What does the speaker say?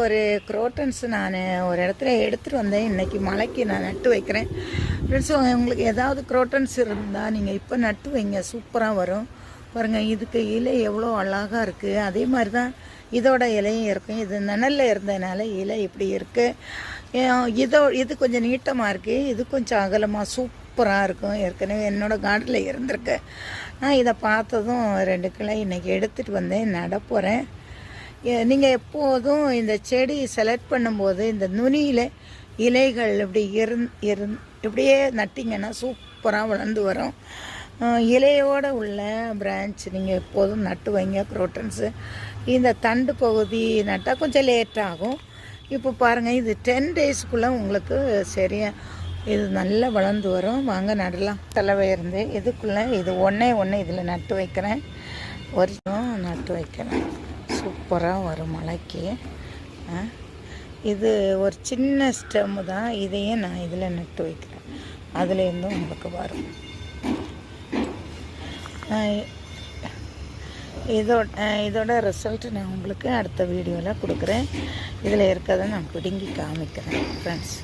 ஒரு குரோட்டன்ஸ் நான் ஒரு இடத்துல எடுத்துகிட்டு வந்தேன். இன்னைக்கு மலைக்கு நான் நட்டு வைக்கிறேன். ஃப்ரெண்ட்ஸ் உங்களுக்கு ஏதாவது குரோட்டன்ஸ் இருந்தால் நீங்கள் இப்போ நட்டு வைங்க. சூப்பராக வரும். பாருங்கள் இதுக்கு இலை எவ்வளோ அழகாக இருக்குது அதே மாதிரி தான் இதோட இலையும் இருக்கும். இது நிழலில் இருந்ததுனால இலை இப்படி இருக்குது இதோ இது கொஞ்சம் நீட்டமாக இருக்குது இது கொஞ்சம் அகலமாக சூப்பராக இருக்கும். ஏற்கனவே என்னோட கார்டனில் இருந்திருக்கு. நான் இதை பார்த்ததும் ரெண்டு கிளை இன்றைக்கி எடுத்துகிட்டு வந்தேன் நட போகிறேன் நீங்கள் எப்போதும் இந்த செடி செலக்ட் பண்ணும்போது இந்த நுனியில் இலைகள் இப்படி இருந் இருந் இப்படியே நட்டிங்கன்னா சூப்பராக வளர்ந்து வரும். இலையோடு உள்ள பிரான்ச் நீங்கள் எப்போதும் நட்டு வைங்க குரோட்டன்ஸு இந்த தண்டு பகுதி நட்டால் கொஞ்சம் லேட்டாகும் இப்போ பாருங்கள் இது டென் டேஸ்க்குள்ளே உங்களுக்கு சரியாக இது நல்லா வளர்ந்து வரும். வாங்க நடலாம். தலைவை இருந்து இதுக்குள்ளே இது ஒன்றே ஒன்று இதில் நட்டு வைக்கிறேன். வருஷம் நட்டு வைக்கிறேன். சூப்பராக வரும் மலைக்கு. இது ஒரு சின்ன ஸ்டெம்மு தான். இதையும் நான் இதில் நட்டு வைக்கிறேன். அதுலேருந்து உங்களுக்கு வரும். இதோட இதோட ரிசல்ட் நான் உங்களுக்கு அடுத்த வீடியோவில் கொடுக்குறேன். இதில் இருக்கிறத நான் பிடுங்கி காமிக்கிறேன் ஃப்ரெண்ட்ஸ்